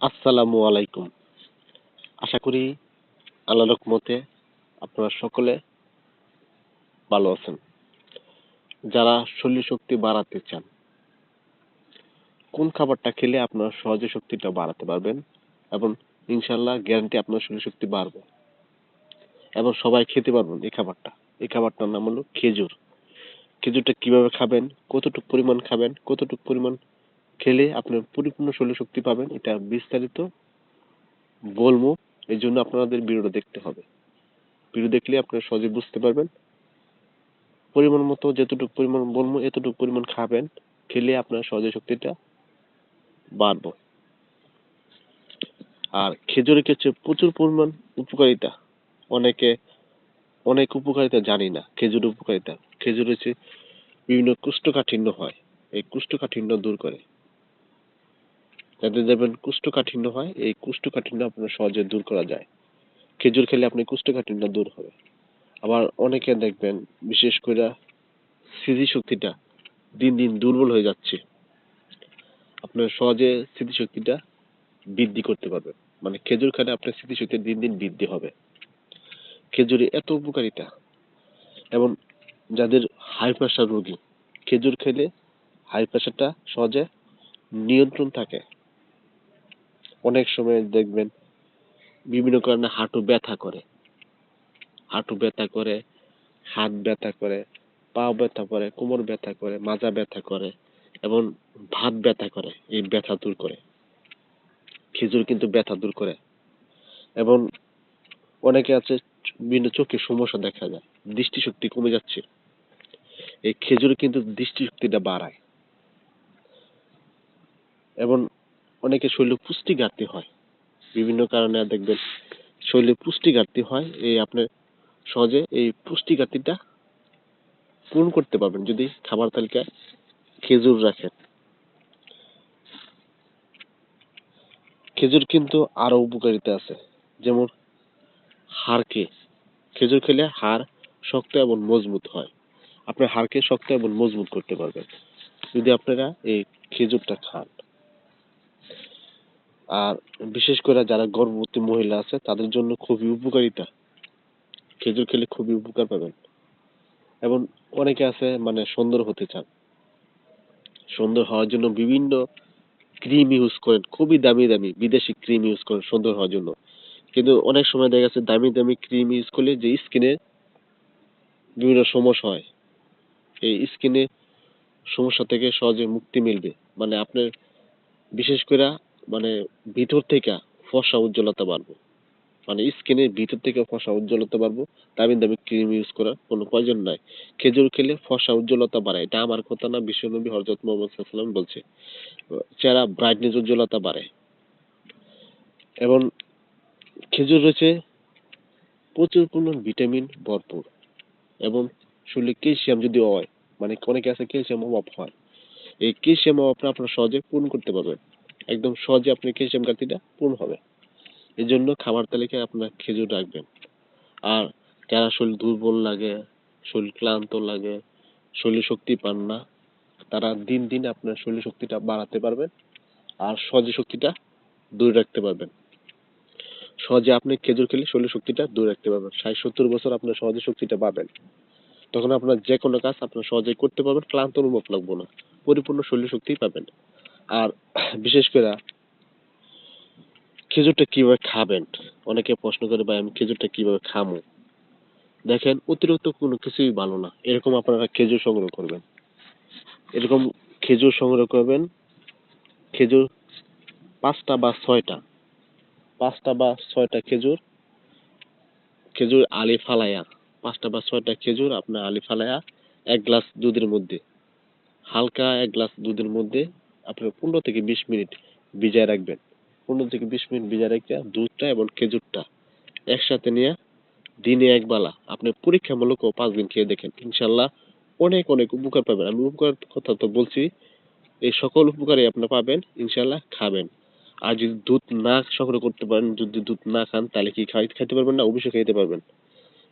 আসসালামু আলাইকুম। আশা করি আল্লাহ রহমতে আপনারা সকলে ভালো আছেন। যারা শরীর শক্তি বাড়াতে চান, কোন খাবারটা খেলে আপনার সহজে শক্তিটা বাড়াতে পারবেন এবং ইনশাল্লাহ গ্যারান্টি আপনার শরীর শক্তি বাড়বে এবং সবাই খেতে পারবেন এই খাবারটা। এই খাবারটার নাম হলো খেজুর। খেজুরটা কীভাবে খাবেন, কতটুকু পরিমাণ খাবেন, কতটুকু পরিমাণ খেলে আপনার পরিপূর্ণ শরীর শক্তি পাবেন, এটা বিস্তারিত বলব। এই জন্য আপনাদের ভিডিওটা দেখতে হবে। ভিডিও দেখলে আপনারা সহজে বুঝতে পারবেন। পরিমাণ মতো যতটুকু পরিমাণ বলব, এতটুকু পরিমাণ খাবেন, খেলে আপনার সহজে শক্তিটা বাড়বো। আর খেজুরের ক্ষেত্রে প্রচুর পরিমাণ উপকারিতা। অনেকে, অনেক উপকারিতা জানি না খেজুর উপকারিতা। খেজুর হচ্ছে বিভিন্ন কুষ্ঠকাঠিন্য হয়, এই কুষ্ঠকাঠিন্য দূর করে। যাদের দেখবেন কুষ্ঠকাঠিন্য হয়, এই কুষ্ঠকাঠিন্য আপনার সহজে দূর করা যায়। খেজুর খেলে আপনি কুষ্ঠকাঠিন্য দূর হবে। আবার অনেকে দেখবেন, বিশেষ করে স্মৃতিশক্তিটা দিন দিন দুর্বল হয়ে যাচ্ছে। আপনার সহজে স্মৃতিশক্তিটা বৃদ্ধি করতে পারবেন মানে খেজুর খেলে আপনার স্মৃতিশক্তি দিন দিন বৃদ্ধি হবে। খেজুরে এত উপকারিতা। এবং যাদের হাই প্রেশার রোগী, খেজুর খেলে হাই প্রেশারটা সহজে নিয়ন্ত্রণ থাকে। অনেক সময় দেখবেন বিভিন্ন কারণে হাঁটু ব্যথা করে। হাঁটু ব্যথা করে, হাত ব্যথা করে পা ব্যথা করে, কোমর ব্যথা করে, মাজা ব্যথা করে এবং ভাত ব্যথা করে, এই ব্যথা দূর করে। খেজুর কিন্তু ব্যথা দূর করে। এবং অনেকে আছে বিভিন্ন চোখে সমস্যা দেখা যায়, দৃষ্টিশক্তি কমে যাচ্ছে। এই খেজুর কিন্তু দৃষ্টিশক্তিটা বাড়ায়। এবং অনেকের শরীরে পুষ্টি ঘাটতি হয়। বিভিন্ন কারণে দেখবেন শরীরে পুষ্টি ঘাটতি হয়। এই আপনার সহজে এই পুষ্টি ঘাটতিটা পূরণ করতে পারবেন যদি খাবার তালিকায় খেজুর রাখেন। খেজুর কিন্তু আরও উপকারিতা আছে। যেমন হাড়কে, খেজুর খেলে হাড় শক্ত এবং মজবুত হয়। আপনার হাড়কে শক্ত এবং মজবুত করতে পারবেন। যদি আপনারা এই খেজুরটা খান। আর বিশেষ করে যারা গর্ভবতী মহিলা আছে, তাদের জন্য খুবই উপকারিতা। খেজুর খেলে খুবই উপকার পাবেন। এবং অনেকে আছে মানে সুন্দর হতে চান। সুন্দর হওয়ার জন্য বিভিন্ন ক্রিম ইউজ করেন, খুবই দামি দামি, বিদেশি ক্রিম ইউজ করেন সুন্দর হওয়ার জন্য। কিন্তু অনেক সময় দেখা যাচ্ছে দামি দামি ক্রিম ইউজ করলে যে স্কিনে বিভিন্ন সমস্যা হয়। এই স্কিনে সমস্যা থেকে সহজে মুক্তি মিলবে। মানে আপনার বিশেষ করে মানে ভিতর থেকে ফসা উজ্জ্বলতা বাড়বো। মানে স্কিনের ভিতর থেকে ফসা উজ্জ্বলতা বাড়বো। দামি দামি ক্রিম ইউজ করার কোনো প্রয়োজন নাই। খেজুর খেলে ফসা উজ্জ্বলতা বাড়ে এটা আমার কথা না, বিশ্বনবী হজরত মোহাম্মদ সাল্লাম বলছে। চেহারা ব্রাইটনেস উজ্জ্বলতা বাড়ে এবং খেজুর রয়েছে প্রচুর পরিমাণ ভিটামিন ভরপুর। এবং শরীরে ক্যালসিয়াম যদি হয় মানে অনেকে আছে ক্যালসিয়াম অভাব হয়। এই ক্যালসিয়াম অভাবটা আপনারা সহজে পূরণ করতে পারবেন। একদম সহজে আপনি ক্যালসিয়াম ঘাটতিটা পূরণ হবে। এই জন্য খাবার তালিকায় আপনার খেজুর রাখবেন। আর যারা শরীর দুর্বল লাগে, শরীর ক্লান্ত লাগে, শরীর শক্তি পান না, তারা দিন দিন আপনার শরীর শক্তিটা বাড়াতে পারবেন আর সহজে শক্তিটা দূরে রাখতে পারবেন। সহজে আপনি খেজুর খেলে শরীর শক্তিটা দূরে রাখতে পারবেন। ষাট সত্তর বছর আপনার সহজে শক্তিটা পাবেন তখন আপনার যে কোনো কাজ আপনার সহজে করতে পারবেন, ক্লান্ত অনুভব লাগবো না। পরিপূর্ণ শরীর শক্তি পাবেন। আর বিশেষ করে খেজুরটা কীভাবে খাবেন? অনেকে প্রশ্ন করে, ভাই, আমি খেজুরটা কীভাবে খামো? দেখেন, অতিরিক্ত কোনো কিছুই ভালো না। এরকম আপনারা খেজুর সংগ্রহ করবেন। এরকম খেজুর সংগ্রহ করবেন, খেজুর পাঁচটা বা ছয়টা। পাঁচটা বা ছয়টা খেজুর খেজুর আলি ফালাইয়া পাঁচটা বা ছয়টা খেজুর আপনার আলি ফালাইয়া এক গ্লাস দুধের মধ্যে। হালকা এক গ্লাস দুধের মধ্যে আপনার পনেরো থেকে বিশ মিনিট ভিজায় রাখবেন। পনেরো থেকে বিশ মিনিট ভিজায় রেখে দুধটা এবং খেজুরটা একসাথে নিয়ে দিনে এক বেলা আপনি পরীক্ষামূলক পাঁচ দিন খেয়ে দেখেন। ইনশাল্লাহ অনেক অনেক উপকার পাবেন। আমি উপকার কথা তো বলছি, এই সকল উপকারই আপনি পাবেন ইনশাল্লাহ খাবেন। আর যদি দুধ না সংগ্রহ করতে পারেন, যদি দুধ না খান, তাহলে কি খাই, খাইতে পারবেন না? অবশ্যই খাইতে পারবেন।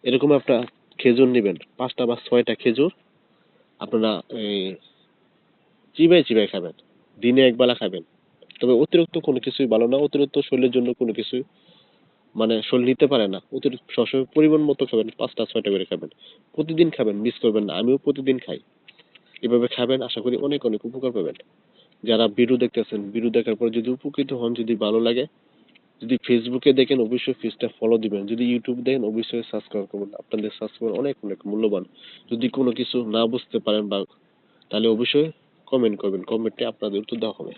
এরকম আপনার খেজুর নেবেন, পাঁচটা বা ছয়টা খেজুর, আপনারা এই চিবাই চিবাই খাবেন। দিনে একবেলা খাবেন। তবে অতিরিক্ত কোনো কিছুই ভালো না, অতিরিক্ত শরীরের জন্য কোনো কিছুই মানে শরীর নিতে পারে না। অতিরিক্ত সবসময় পরিমাণ মতো খাবেন, পাঁচটা, ছয়টা করে খাবেন। প্রতিদিন খাবেন, মিস করবেন না, আমিও প্রতিদিন খাই। এভাবে খাবেন, আশা করি অনেক অনেক উপকার পাবেন। যারা ভিডিও দেখতেছেন, ভিডিও দেখার পর যদি উপকৃত হন, যদি ভালো লাগে, যদি ফেসবুকে দেখেন, অবশ্যই পেজটা ফলো দিবেন। যদি ইউটিউব দেখেন, অবশ্যই সাবস্ক্রাইব করবেন। আপনাদের সাবস্ক্রাইব অনেক অনেক মূল্যবান। যদি কোনো কিছু না বুঝতে পারেন বা, তাহলে অবশ্যই কমেন্ট করবেন কমেন্টে আপনাদের উত্তর দেওয়া হবে।